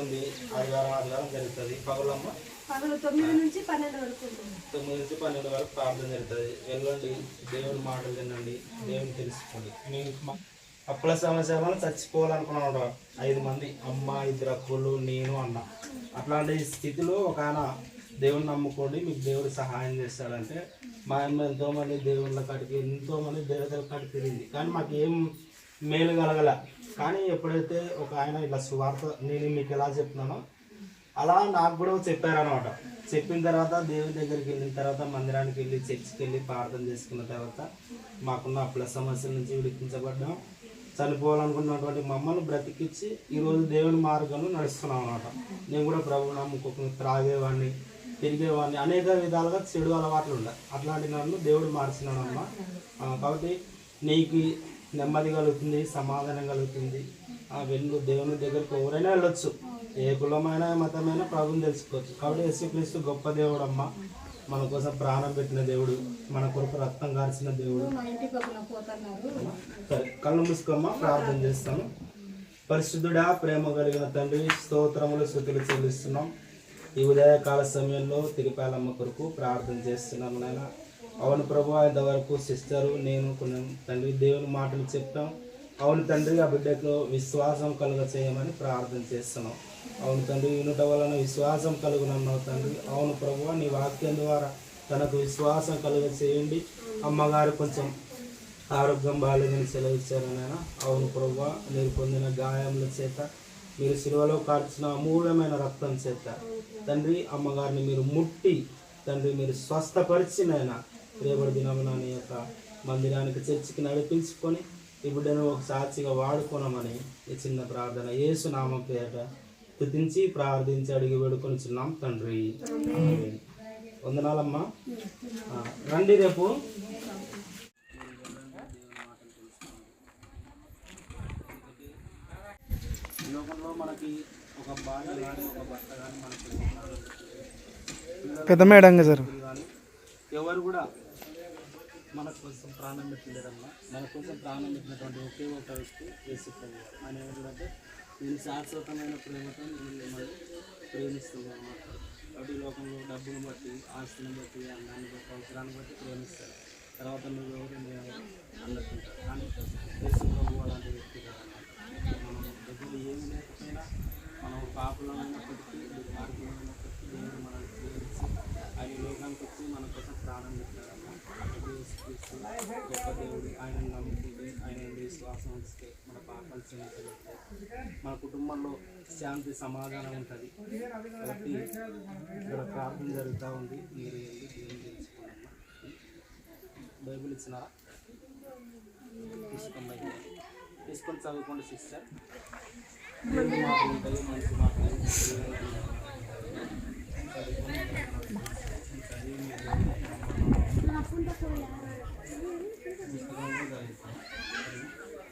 ఉంది. ఆదివారం ఆదివారం జరుగుతుంది. పగులమ్మ? పగలు తొమ్మిది నుంచి పన్నెండు వరకు ఉంటుంది. తొమ్మిది నుంచి పన్నెండు వరకు ప్రార్థన జరుగుతుంది. వెళ్ళండి. దేవుని మాటలు వినండి. దేవుని తెలుసుకోండి. మీకు మా- అప్పుల సమస్య వల్ల చచ్చిపోవాలనుకున్నాడు ఐదు మంది అమ్మ ఇద్దరు అక్కులు నేను అన్న. అట్లాంటి స్థితిలో ఒక ఆయన దేవుని నమ్ముకోండి. మీకు దేవుడు సహాయం చేస్తాడంటే మా అమ్మ ఎంతో మంది దేవుళ్ళ కాడికి ఎంతో మంది దేవతల కాడికి తిరిగింది కానీ మాకు ఏం మేలు కలగల. కానీ ఎప్పుడైతే ఒక ఆయన ఇలా సువార్త నేను మీకు ఎలా చెప్తున్నానో అలా నాకు కూడా చెప్పారనమాట చెప్పిన తర్వాత దేవుని దగ్గరికి వెళ్ళిన తర్వాత మందిరానికి వెళ్ళి చర్చికి వెళ్ళి ప్రార్థన చేసుకున్న తర్వాత మాకున్న అప్పుల సమస్యల నుంచి విడిపించబడ్డాం. చనిపోవాలనుకున్నటువంటి మమ్మల్ని బ్రతికిచ్చి ఈరోజు దేవుని మార్గంలో నడుస్తున్నాం అనమాట నేను కూడా ప్రభు నమ్ముకోకుండా త్రాగేవాడిని తిరిగేవాడిని అనేక విధాలుగా చెడు అలవాట్లు ఉండే. అట్లాంటి నన్ను దేవుడు మార్చినాడమ్మా. కాబట్టి నీకు నెమ్మది కలుగుతుంది సమాధానం కలుగుతుంది. ఆ వెళ్ళు దేవుని దగ్గరికి ఎవరైనా వెళ్ళొచ్చు. ఏ కులమైన మతమైన ప్రభుని తెలుసుకోవచ్చు. కాబట్టి యేసుక్రీస్తు గొప్ప దేవుడు అమ్మ మన కోసం ప్రాణం పెట్టిన దేవుడు మన కొరకు రక్తం కార్చిన దేవుడు. సరే కళ్ళు మూసుకోమ్మ ప్రార్థన చేస్తాను. పరిశుద్ధుడా ప్రేమ కలిగిన తండ్రి స్తోత్రములు శృతులు చెల్లిస్తున్నాం. ఈ ఉదయకాల సమయంలో తిరుపాలమ్మ కొరకు ప్రార్థన చేస్తున్నాం నాయన. అవును ప్రభు ఇంతవరకు సిస్టరు నేను కొన్ని తండ్రి దేవుని మాటలు చెప్తాం. అవును తండ్రి ఆ బిడ్డకు విశ్వాసం కలుగ చేయమని ప్రార్థన చేస్తున్నాం. అవును తండ్రి వినుట వలన విశ్వాసం కలుగునన్నావు తండ్రి. అవును ప్రభు నీ వాక్యం ద్వారా తనకు విశ్వాసం కలుగ చేయండి. అమ్మగారు కొంచెం ఆరోగ్యం బాగాలేదని సెలవిచ్చారు నాయన. అవును ప్రభు మీరు పొందిన గాయముల చేత మీరు శిలువలో కార్చిన అమూల్యమైన రక్తం చేత తండ్రి అమ్మగారిని మీరు ముట్టి తండ్రి మీరు స్వస్థపరిచినైనా రేపటి దినమున నీ యొక్క మందిరానికి చర్చికి నడిపించుకొని బిడ్డను ఒక సాక్షిగా వాడుకోనమని ఈ చిన్న ప్రార్థన. యేసు నామం పేట తుతించి ప్రార్థించి అడిగి వేడుకొని చిన్నాం తండ్రి. వందనాలమ్మా. రండి రేపు. లోకంలో మనకి ఒక భార్య కానీ ఒక భర్త కానీ మనకి ఉన్నారు. పెద్ద మేడంగా సార్ ఎవరు కూడా మన కోసం ప్రాణం పెట్టలేదమ్మా. మన కోసం ప్రాణం పెట్టినటువంటి ఒకే ఒక వ్యక్తి యేసుప్రభు. ఆయన ఏంటంటే నేను శాశ్వతమైన ప్రేమతో మిమ్మల్ని ప్రేమిస్తుంది అన్నమాట కాబట్టి లోకంలో డబ్బును బట్టి ఆస్తిని బట్టి అన్నాన్ని బట్టి అవసరాన్ని బట్టి ప్రేమిస్తారు తర్వాత నువ్వు ఎవరు నేను అన్నట్టుంటారు కానీ యేసు ప్రభు అలాంటి వ్యక్తి కాదన్నమాట మనం దగ్గర ఏమి లేకపోయినా మనం పాపలమైనప్పటికీ దుర్మార్గమైనప్పటికీ దేవుడు మనల్ని ప్రేమించి ఆయన ఈ లోకానికి వచ్చి మన కోసం ప్రాణం పెట్టాడమ్మా యేసుక్రీస్తు గొప్ప దేవుడు ఆయన నమ్ముకుంటే ఆయన ఎందు విశ్వాసం ఉంచితే మన పాపాలు క్షమించగలిగితే మన కుటుంబంలో శాంతి సమాధానం ఉంటుంది. కాబట్టి ఇక్కడ ప్రార్థన జరుగుతూ ఉంది. మీరు వెళ్ళి దేవుని తెలుసుకోండి బైబిల్ ఇచ్చినారా? తీసుకోండి బైబిల్. తీసుకొని చదువుకోండి సిస్టర్. దేవుని మాటలు ఉంటాయి మంచి మాటలు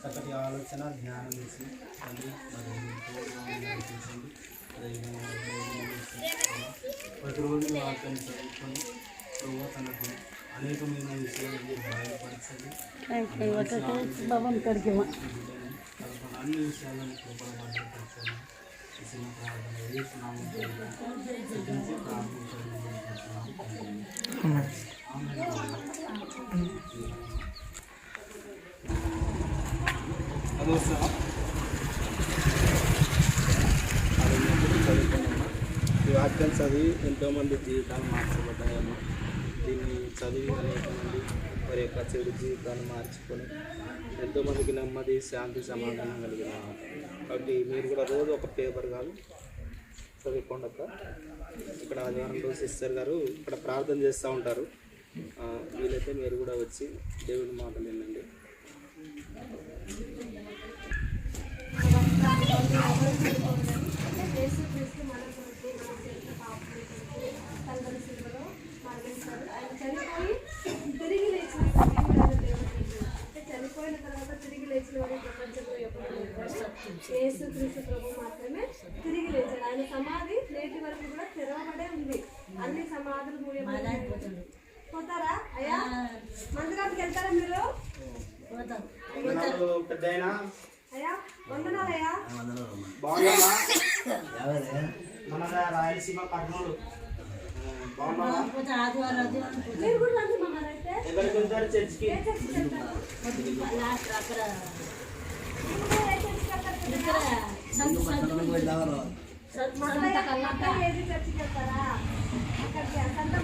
చక్కటి ఆలోచన జ్ఞానం ఇచ్చి తండ్రి మరి మీ తోడుగా ఉండి నడిపించండి అదేవిధంగా భోజనం చేసి, ప్రతిరోజు వాక్యం చదువుకొని ప్రభు తనకు అనేకమైన విషయాలు మీరు బయలుపరచండి బాబా కడికి బిడ్డని తనకు అన్ని విషయాలను కృపణ బయలుపరచండి ఈ చిన్న ప్రార్థన వేస్తున్నాము సిద్ధించి ప్రార్థించండి అదొస్తా చదువుకున్నామా ఈ వాక్యం చదివి ఎంతోమంది జీవితాలు మార్చబడ్డాయమ్మా దీన్ని చదివి అనేక మంది వారి యొక్క చెడు జీవితాన్ని మార్చుకొని ఎంతోమందికి నెమ్మది శాంతి సమాధానం కలిగిన కాబట్టి మీరు కూడా రోజు ఒక పేపర్ కాదు చదువుకోండి అక్క. ఇక్కడ ఆదివారం రోజు సిస్టర్ గారు ఇక్కడ ప్రార్థన చేస్తూ ఉంటారు. వీలైతే మీరు కూడా వచ్చి దేవుని మాటలు వినండి. Thank you. మన రాయలసీమ కర్నూలు ఎక్కడికి వెళ్తారు? చర్చికి వెళ్తారు మత ఏది చర్చికి వెళ్తారా? అక్కడికి సంత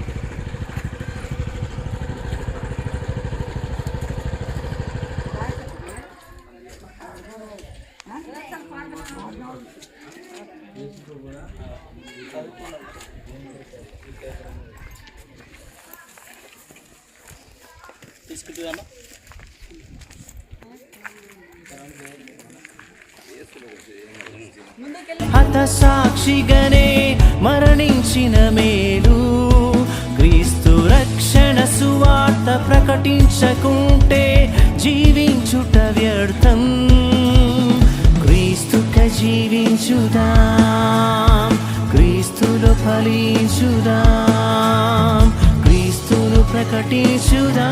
తీసుకుంటుందమ్మా హతసాక్షిగనే మరణించిన మేలు. క్రీస్తు రక్షణ సువార్త ప్రకటించకుంటే జీవించుట వ్యర్థం. క్రీస్తుక జీవించుదా? ప్రకటించుదా.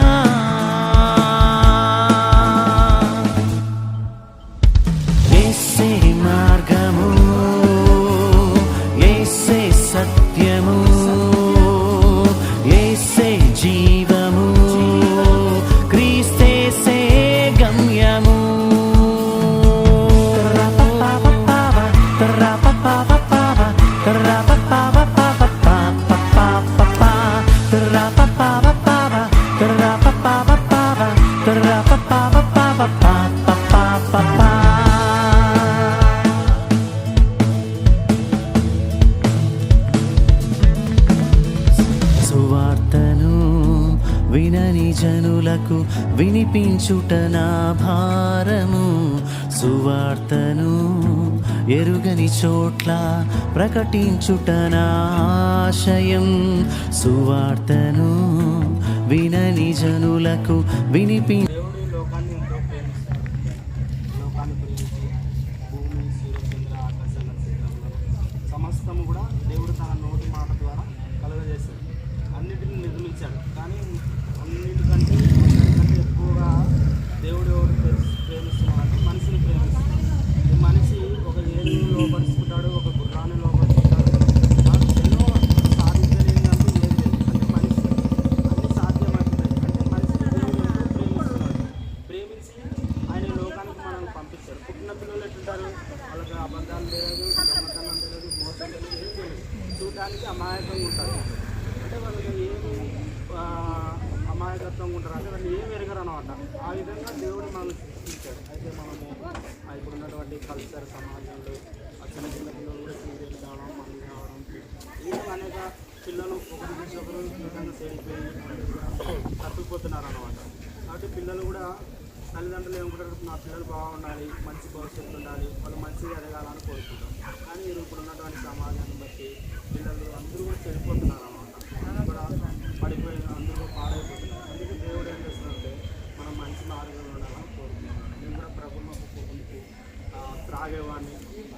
వినిపించుట నా భారము సువార్తను ఎరుగని చోట్ల ప్రకటించుట నా ఆశయం. సువార్తను వినని జనులకు వినిపి పుట్టిన ఎట్లుంటారు వాళ్ళకి అబద్ధాలు తెలియదు దొంగతనం తెలియదు మోసం తెలియదు. ఏం చూడడానికి అమాయకంగా ఉంటారు. అంటే వాళ్ళకి ఏమి అమాయకత్వంగా ఉంటారు. అంటే వాళ్ళు ఏమి ఎరగరు అనమాట ఆ విధంగా దేవుడు మనం సృష్టించాడు. అయితే మనము ఇప్పుడు ఉన్నటువంటి కల్చర్ సమాజంలో ఆ చిన్న చిన్న పిల్లలు కూడా సీరియల్ కావడం మనం కావడం ఇంకా అనేక పిల్లలు ఒకరి నుంచి ఒకరు విధంగా చెడిపోయి తప్పిపోతున్నారు అనమాట కాబట్టి పిల్లలు కూడా తల్లిదండ్రులు ఏమనుకుంటారు నా పిల్లలు బాగుండాలి మంచి భవిష్యత్తు ఉండాలి వాళ్ళు మంచిగా ఎదగాలని కోరుకుంటాం. కానీ మీరు ఇప్పుడు ఉన్నటువంటి సమాజాన్ని బట్టి పిల్లలు అందరూ కూడా చెడిపోతున్నారు అన్నమాట. కూడా పడిపోయి అందరూ కూడా పాడైపోతున్నారు. అందుకే దేవుడు ఏం చేస్తుందంటే మనం మంచి మార్గంలో ఉండాలని కోరుకుంటున్నాం. నేను కూడా ప్రభుత్వం ఒప్పుకుంటూ త్రాగేవాడిని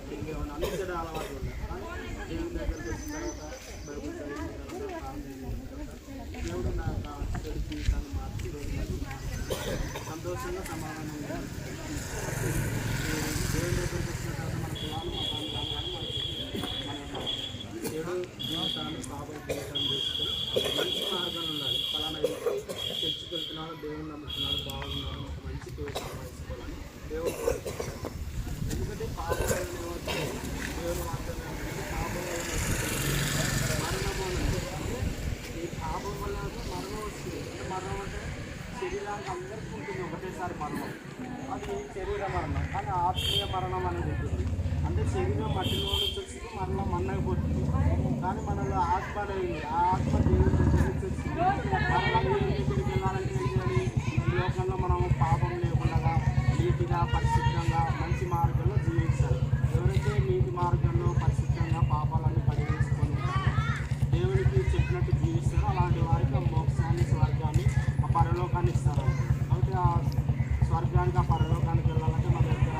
తిరిగేవాడిని అన్ని చెడు అలవాట్లు ఉన్నాయి కానీ దేవుని దగ్గరికి వచ్చిన తర్వాత సంతోషంగా సమాధానంగా శరీరానికి అందరికీ ఉంటుంది ఒకటేసారి మరణం. అది శరీర మరణం కానీ ఆత్మీయ మరణం అనేది ఉంటుంది అంటే శరీరం మట్టిలో నుంచి వచ్చి మరణం మన్నైపోతుంది కానీ మనలో ఆత్మ అనేది ఆ ఆత్మ దేవుడి నుంచి వచ్చింది మరణం దగ్గరికి వెళ్ళాలంటే ఈ లోకంలో మనం పాపం లేకుండా నీటిగా పరిశుద్ధంగా మంచి మార్గంలో జీవించాలి ఎవరైతే నీతి మార్గంలో పరిశుద్ధంగా పాపాలన్నీ పరిగణించుకొని ఉంటారో దేవునికి చెప్పినట్టు జీవిస్తారో అలాంటి వారికి ఆ మోక్షాన్ని స్వర్గాన్ని ఆ ఇస్తారు కాబట్టి ఆ స్వర్గానికి ఆ పరలోకానికి వెళ్ళాలంటే మన దగ్గర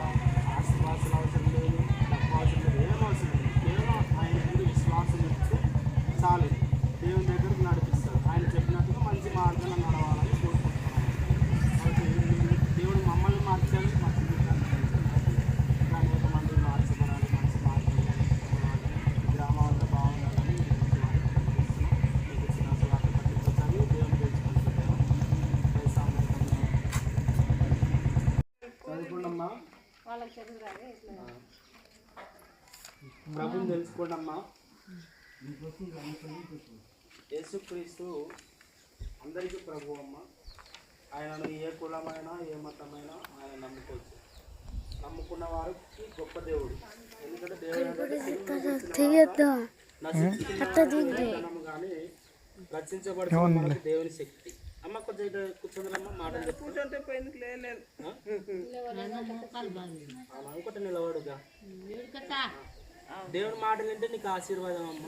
ఆశీర్వాసాలు అవసరం లేదు డబ్బు అవసరం లేదు ఏం అవసరం లేదు కేవలం ఆయన ముందు విశ్వాసం ఇస్తే చాలు దేవుని దగ్గరకు నా చదువురాదే ఇట్లా. ప్రభుని తెలుసుకోండి అమ్మా యేసుక్రీస్తు అందరికీ ప్రభు అమ్మ. ఆయనను ఏ కులమైనా ఏ మతమైనా ఆయన నమ్ముకోవచ్చు. నమ్ముకున్న వారికి గొప్ప దేవుడు. ఎందుకంటే దేవుడు కానీ రక్షించబడుతున్న మనకు దేవుని శక్తి. అమ్మ కొంచెం ఇటు కూర్చుందరమ్మ మాటలు చెప్పుకుంటే ఇంకోటి నిలబడుగా. దేవుని మాటలు అంటే నీకు ఆశీర్వాదం అమ్మ.